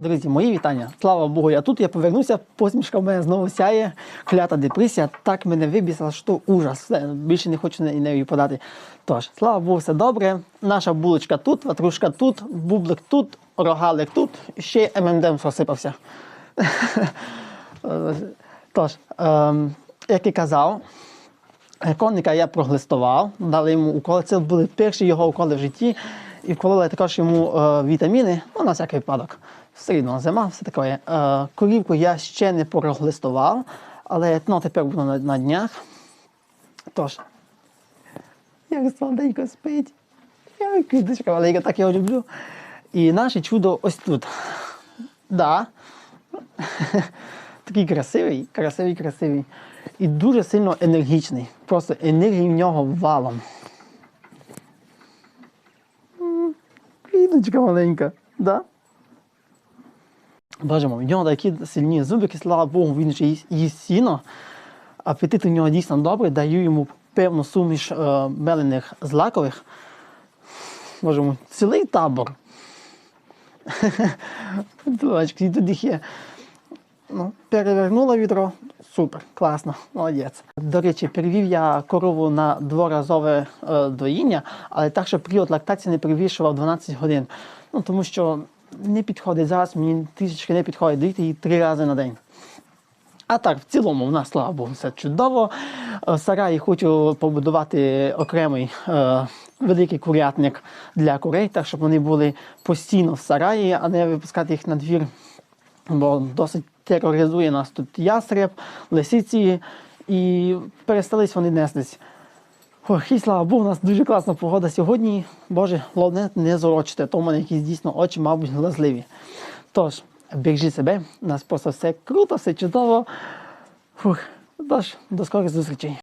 Друзі, мої вітання. Слава Богу, я тут, я повернувся, посмішка в мене знову сяє, клята депресія, так мене вибісила, що ужас. Більше не хочу нею подати. Тож, слава Богу, все добре. Наша булочка тут, ватрушка тут, бублик тут, рогалик тут, ще ММДМ розсипався. Тож, ем, як і казав, Конника я проглистував, дали йому уколи. Це були перші його уколи в житті. І вкололи також йому е, вітаміни, ну, на всякий випадок. Все рівно зима, все таке. Е, корівку я ще не проглистував, але ну, тепер буду на, на днях. Тож, як сладенько спить, як квіточка маленька, так його люблю. І наше чудо ось тут. Да. Такий красивий, красивий, красивий. І дуже сильно енергічний. Просто енергії в нього валом. Квіточка маленька, да? Бачимо, в нього такі сильні зубики, слава Богу, він же їсть, сіно. Апетит у нього дійсно добрий, даю йому певну суміш е, мелених злакових. Можемо, цілий табор. І тут їх є. Ну, перевернула відро. Супер, класно, молодець. До речі, перевів я корову на дворазове е, доїння, але так, щоб період лактації не перевішував 12 годин. Ну, тому що не підходить зараз, мені трішечки не підходить доїти її три рази на день. А так, в цілому, в нас, слава Богу, все чудово. Е, сараї хочу побудувати окремий е, великий курятник для курей, так щоб вони були постійно в сараї, а не випускати їх на двір бо досить тероризує нас тут ястреб, лисиці, і перестались вони нестись. Ох, і слава Богу, у нас дуже класна погода сьогодні. Боже, головне не зорочити, то в мене якісь дійсно очі, мабуть, глазливі. Тож, бережіть себе, у нас просто все круто, все чудово. Фух, тож, до скорих зустрічей.